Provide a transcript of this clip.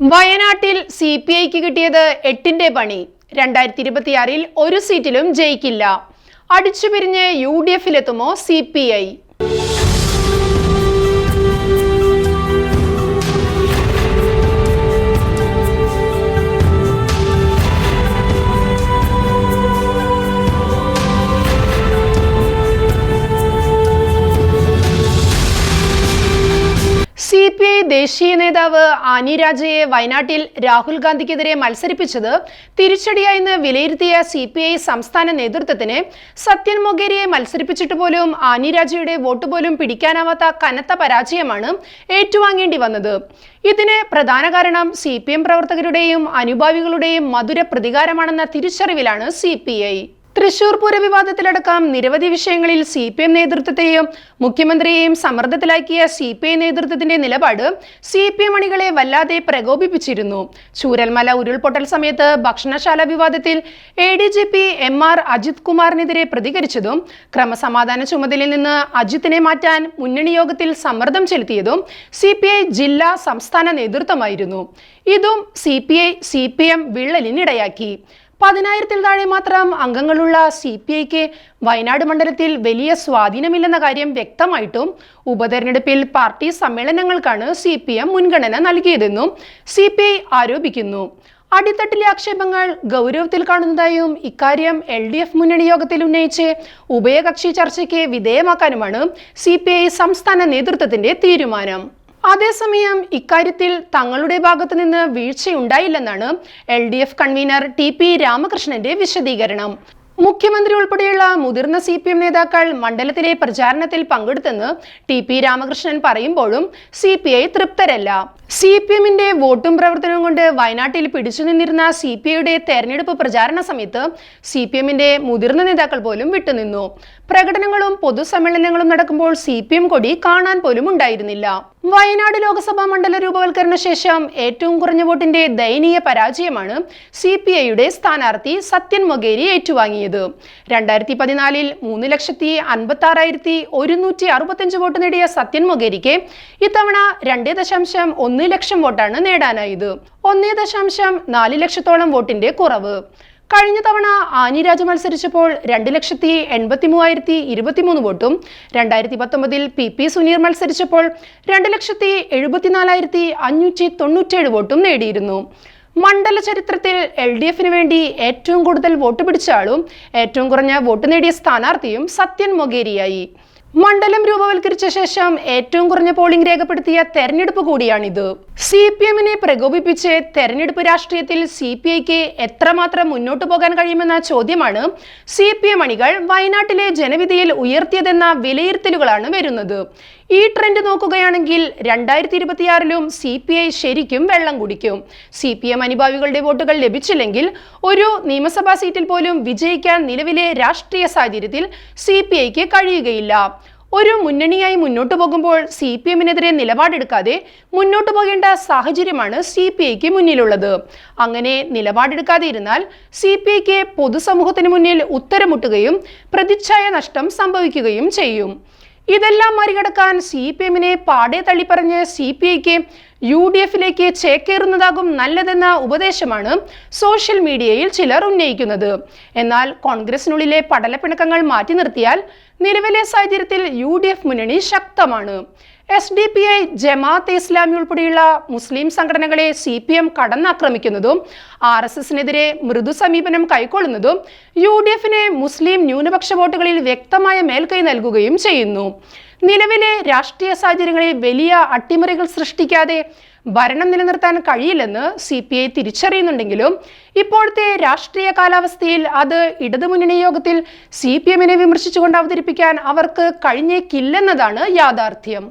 വയനാട്ടിൽ C P ഐക്ക് കിട്ടിയത് എട്ടിന്റെ പണി. രണ്ടായിരത്തി ഇരുപത്തിയാറിൽ ഒരു സീറ്റിലും ജയിക്കില്ല. അടിച്ചുപിരിഞ്ഞ് U D എഫിലെത്തുമോ C P I P I ദേശീയ നേതാവ് ആനി രാജയെ വയനാട്ടിൽ രാഹുൽ ഗാന്ധിക്കെതിരെ മത്സരിപ്പിച്ചത് തിരിച്ചടിയായെന്ന് വിലയിരുത്തിയ സി പി ഐ സംസ്ഥാന നേതൃത്വത്തിന് സത്യൻ മൊഗേരിയെ മത്സരിപ്പിച്ചിട്ട് പോലും ആനി രാജയുടെ വോട്ട് പോലും പിടിക്കാനാവാത്ത കനത്ത പരാജയമാണ് ഏറ്റുവാങ്ങേണ്ടി വന്നത്. ഇതിന് പ്രധാന കാരണം സി പ്രവർത്തകരുടെയും അനുഭാവികളുടെയും മധുര പ്രതികാരമാണെന്ന തിരിച്ചറിവിലാണ് സി തൃശൂർ പൂര വിവാദത്തിലടക്കം നിരവധി വിഷയങ്ങളിൽ സി പി എം നേതൃത്വത്തെയും മുഖ്യമന്ത്രിയെയും സമ്മർദ്ദത്തിലാക്കിയ സി പി ഐ നേതൃത്വത്തിന്റെ നിലപാട് സി പി എം അണികളെ വല്ലാതെ പ്രകോപിപ്പിച്ചിരുന്നു. ചൂരൽമല ഉരുൾപൊട്ടൽ സമയത്ത് ഭക്ഷണശാല വിവാദത്തിൽ A D G P M R Ajith കുമാറിനെതിരെ പ്രതികരിച്ചതും ക്രമസമാധാന ചുമതലയിൽ നിന്ന് അജിത്തിനെ മാറ്റാൻ മുന്നണി യോഗത്തിൽ സമ്മർദ്ദം ചെലുത്തിയതും സി പി ഐ ജില്ലാ സംസ്ഥാന നേതൃത്വമായിരുന്നു. ഇതും C P I C P M വിള്ളലിനിടയാക്കി. പതിനായിരത്തിൽ താഴെ മാത്രം അംഗങ്ങളുള്ള സി പി ഐക്ക് വയനാട് മണ്ഡലത്തിൽ വലിയ സ്വാധീനമില്ലെന്ന കാര്യം വ്യക്തമായിട്ടും ഉപതെരഞ്ഞെടുപ്പിൽ പാർട്ടി സമ്മേളനങ്ങൾക്കാണ് സി പി എം മുൻഗണന നൽകിയതെന്നും സി പി ഐ ആരോപിക്കുന്നു. അടിത്തട്ടിലെ ആക്ഷേപങ്ങൾ ഗൗരവത്തിൽ കാണുന്നതായും ഇക്കാര്യം എൽ ഡി എഫ് മുന്നണി യോഗത്തിൽ ഉന്നയിച്ച് ഉഭയകക്ഷി ചർച്ചയ്ക്ക് വിധേയമാക്കാനുമാണ് സി പി ഐ സംസ്ഥാന നേതൃത്വത്തിന്റെ തീരുമാനം. അതേസമയം ഇക്കാര്യത്തിൽ തങ്ങളുടെ ഭാഗത്തു നിന്ന് വീഴ്ചയുണ്ടായില്ലെന്നാണ് L D F convener T P രാമകൃഷ്ണന്റെ വിശദീകരണം. മുഖ്യമന്ത്രി ഉൾപ്പെടെയുള്ള മുതിർന്ന സി പി എം നേതാക്കൾ മണ്ഡലത്തിലെ പ്രചാരണത്തിൽ പങ്കെടുത്തെന്ന് ടി പി രാമകൃഷ്ണൻ പറയുമ്പോഴും സി പി ഐ തൃപ്തരല്ല. സി പി എമ്മിന്റെ വോട്ടും പ്രവർത്തനവും കൊണ്ട് വയനാട്ടിൽ പിടിച്ചു നിന്നിരുന്ന സി പി ഐയുടെ തെരഞ്ഞെടുപ്പ് പ്രചാരണ സമയത്ത് സി പി എമ്മിന്റെ മുതിർന്ന നേതാക്കൾ പോലും വിട്ടുനിന്നു. പ്രകടനങ്ങളും പൊതുസമ്മേളനങ്ങളും നടക്കുമ്പോൾ സി പി എം കൊടി കാണാൻ പോലും ഉണ്ടായിരുന്നില്ല. വയനാട് ലോക്സഭാ മണ്ഡല രൂപവൽക്കരണ ശേഷം ഏറ്റവും കുറഞ്ഞ വോട്ടിന്റെ ദയനീയ പരാജയമാണ് സി പി ഐയുടെ സ്ഥാനാർത്ഥി സത്യൻ മൊഗേരി ഏറ്റുവാങ്ങിയത്. രണ്ടായിരത്തി പതിനാലിൽ മൂന്ന് ലക്ഷത്തി അൻപത്തി ആറായിരത്തി ഒരുന്നൂറ്റി അറുപത്തഞ്ച് വോട്ട് നേടിയ സത്യൻ മൊഗേരിക്ക് ഇത്തവണ രണ്ട് ദശാംശം ഒന്ന് ലക്ഷം വോട്ടാണ് നേടാനായത്. ഒന്നേ ദശാംശം നാല് ലക്ഷത്തോളം വോട്ടിന്റെ കുറവ്. കഴിഞ്ഞ തവണ ആനിരാജ മത്സരിച്ചപ്പോൾ രണ്ട് ലക്ഷത്തി എൺപത്തി മൂവായിരത്തി ഇരുപത്തിമൂന്ന് വോട്ടും രണ്ടായിരത്തി പത്തൊമ്പതിൽ പി പി സുനീർ മത്സരിച്ചപ്പോൾ രണ്ട് ലക്ഷത്തി എഴുപത്തിനാലായിരത്തി അഞ്ഞൂറ്റി തൊണ്ണൂറ്റേഴ് വോട്ടും നേടിയിരുന്നു. മണ്ഡല ചരിത്രത്തിൽ എൽ ഡി എഫിന് വേണ്ടി ഏറ്റവും കൂടുതൽ വോട്ട് പിടിച്ച ആളും ഏറ്റവും കുറഞ്ഞ വോട്ട് നേടിയ സ്ഥാനാർത്ഥിയും സത്യൻ മൊഗേരിയായി മണ്ഡലം രൂപവൽക്കരിച്ച ശേഷം ഏറ്റവും കുറഞ്ഞ പോളിംഗ് രേഖപ്പെടുത്തിയ തെരഞ്ഞെടുപ്പ് കൂടിയാണിത്. സി പി എമ്മിനെ പ്രകോപിപ്പിച്ച് തെരഞ്ഞെടുപ്പ് രാഷ്ട്രീയത്തിൽ സി പി ഐക്ക് എത്രമാത്രം മുന്നോട്ടു പോകാൻ കഴിയുമെന്ന ചോദ്യമാണ് സി പി എം അണികൾ വയനാട്ടിലെ ജനവിധിയിൽ ഉയർത്തിയതെന്ന വിലയിരുത്തലുകളാണ് വരുന്നത്. ഈ ട്രെൻഡ് നോക്കുകയാണെങ്കിൽ രണ്ടായിരത്തി ഇരുപത്തിയാറിലും സി പി ഐ ശരിക്കും വെള്ളം കുടിക്കും. സി പി എം അനുഭാവികളുടെ വോട്ടുകൾ ലഭിച്ചില്ലെങ്കിൽ ഒരു നിയമസഭാ സീറ്റിൽ പോലും വിജയിക്കാൻ നിലവിലെ രാഷ്ട്രീയ സാഹചര്യത്തിൽ സി പി ഐക്ക് കഴിയുകയില്ല. ഒരു മുന്നണിയായി മുന്നോട്ടു പോകുമ്പോൾ സി പി എമ്മിനെതിരെ നിലപാടെടുക്കാതെ മുന്നോട്ടു പോകേണ്ട സാഹചര്യമാണ് സി പി ഐക്ക് മുന്നിലുള്ളത്. അങ്ങനെ നിലപാടെടുക്കാതെ ഇരുന്നാൽ സി പി ഐക്ക് പൊതുസമൂഹത്തിന് മുന്നിൽ ഉത്തരമുട്ടുകയും പ്രതിച്ഛായ നഷ്ടം സംഭവിക്കുകയും ചെയ്യും. ഇതെല്ലാം മറികടക്കാൻ സി പി എമ്മിനെ പാടെ തള്ളിപ്പറഞ്ഞ് സി പി ഐക്ക് യു ഡി എഫിലേക്ക് ചേക്കേറുന്നതാകും നല്ലതെന്ന ഉപദേശമാണ് സോഷ്യൽ മീഡിയയിൽ ചിലർ ഉന്നയിക്കുന്നത്. എന്നാൽ കോൺഗ്രസിനുള്ളിലെ പടലപ്പിണക്കങ്ങൾ മാറ്റി നിർത്തിയാൽ നിലവിലെ സാഹചര്യത്തിൽ യു ഡി എഫ് മുന്നണി ശക്തമാണ്. S D P I Jamaat Islami ഉൾപ്പെടെയുള്ള മുസ്ലിം സംഘടനകളെ സി പി എം കടന്നാക്രമിക്കുന്നതും ആർ എസ് എസിനെതിരെ മൃദു സമീപനം കൈക്കൊള്ളുന്നതും യു ഡി എഫിന് മുസ്ലിം ന്യൂനപക്ഷ വോട്ടുകളിൽ വ്യക്തമായ മേൽക്കൈ നൽകുകയും ചെയ്യുന്നു. നിലവിലെ രാഷ്ട്രീയ സാഹചര്യങ്ങളിൽ വലിയ അട്ടിമറികൾ സൃഷ്ടിക്കാതെ ഭരണം നിലനിർത്താൻ കഴിയില്ലെന്ന് സി പി ഐ തിരിച്ചറിയുന്നുണ്ടെങ്കിലും ഇപ്പോഴത്തെ രാഷ്ട്രീയ കാലാവസ്ഥയിൽ അത് ഇടതുമുന്നണി യോഗത്തിൽ സി പി എമ്മിനെ വിമർശിച്ചുകൊണ്ട് അവതരിപ്പിക്കാൻ അവർക്ക് കഴിഞ്ഞേക്കില്ലെന്നതാണ് യാഥാർത്ഥ്യം.